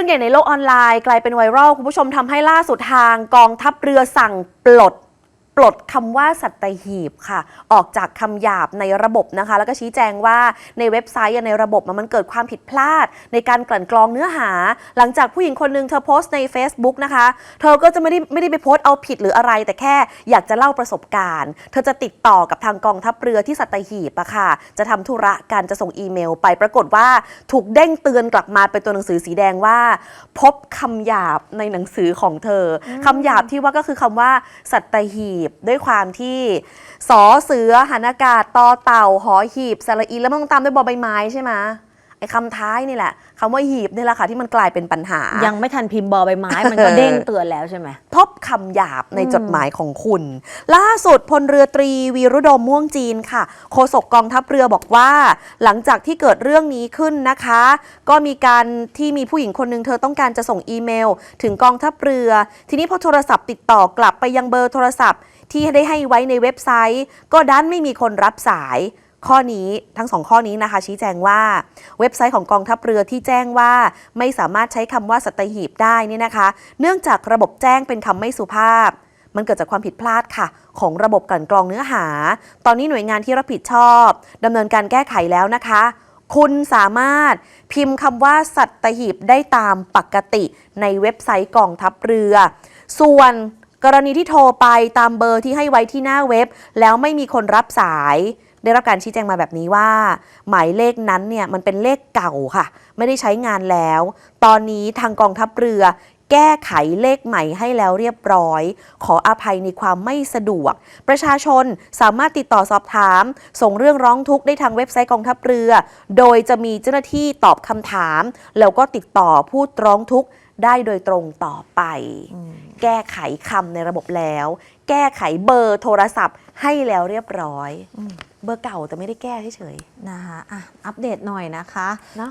รื่องใหญ่ในโลกออนไลน์ กลายเป็นไวรัลคุณผู้ชมทำให้ล่าสุดทางกองทัพเรือสั่งปลด ลดคำว่าสัตหีบค่ะ ออกจากคำหยาบในระบบนะคะ แล้วก็ชี้แจงว่าในเว็บไซต์อะในระบบอะมันเกิดความผิดพลาด ในการกลั่นกรองเนื้อหา หลังจากผู้หญิงคนหนึ่งเธอโพสต์ใน Facebook นะคะ เธอก็จะไม่ได้ไม่ได้ไปโพสต์เอาผิดหรืออะไร แต่แค่อยากจะเล่าประสบการณ์ เธอจะติดต่อกับทางกองทัพเรือที่สัตหีบอะค่ะ จะทำธุระกันจะส่งอีเมล ไปปรากฏว่าถูกเด้งเตือนกลับมาเป็นตัวหนังสือสีแดงว่า พบคำหยาบในหนังสือของเธออคำหยาบที่ว่าก็คือคำว่าสัตหีบด้วยความที่สอเสือหันอากาศตอเต่าหอหีบสระอีแล้วมันต้องตามด้วยบอใบไม้ใช่ไหม ไอ้คำท้ายนี่แหละคำว่าหีบนี่แหละค่ะที่มันกลายเป็นปัญหา ยังไม่ทันพิมพ์บอใบไม้ มันก็เด้งเตือนแล้วใช่ไหมพบคำหยาบในจดหมายของคุณ ล่าสุดพลเรือตรีวีรุดมม่วงจีนค่ะ โฆษกกองทัพเรือบอกว่า หลังจากที่เกิดเรื่องนี้ขึ้นนะคะ ก็มีการที่มีผู้หญิงคนหนึ่งเธอต้องการจะส่งอีเมล ถึงกองทัพเรือ ทีนี้พอโทรศัพท์ติดต่อกลับไปยังเบอร์โทรศัพท์ ที่ได้ให้ไว้ในเว็บไซต์ ก็ดันไม่มีคนรับสาย ข้อนี้ทั้งสองข้อนี้นะคะ ชี้แจงว่าเว็บไซต์ของกองทัพเรือที่แจ้งว่าไม่สามารถใช้คำว่าสัตหีบได้นี่นะคะ เนื่องจากระบบแจ้งเป็นคำไม่สุภาพ มันเกิดจากความผิดพลาดค่ะ ของระบบกลั่นกรองเนื้อหา ตอนนี้หน่วยงานที่รับผิดชอบดำเนินการแก้ไขแล้วนะคะ คุณสามารถพิมพ์คำว่าสัตหีบได้ตามปกติในเว็บไซต์กองทัพเรือ ส่วนกรณีที่โทรไปตามเบอร์ที่ให้ไว้ที่หน้าเว็บ แล้วไม่มีคนรับสาย ได้รับการชี้แจงมาแบบนี้ว่า หมายเลขนั้นเนี่ยมันเป็นเลขเก่าค่ะ ไม่ได้ใช้งานแล้ว ตอนนี้ทางกองทัพเรือแก้ไขเลขใหม่ให้แล้วเรียบร้อย ขออภัยในความไม่สะดวก ประชาชนสามารถติดต่อสอบถาม ส่งเรื่องร้องทุกข์ได้ทางเว็บไซต์กองทัพเรือ โดยจะมีเจ้าหน้าที่ตอบคำถาม แล้วก็ติดต่อผู้ร้องทุกข์ได้โดยตรงต่อไป แก้ไขคำในระบบแล้ว แก้ไขเบอร์โทรศัพท์ให้แล้วเรียบร้อย เบอร์เก่าแต่ไม่ได้แก้เฉยๆนะคะอะอัปเดตหน่อยนะคะ เนาะ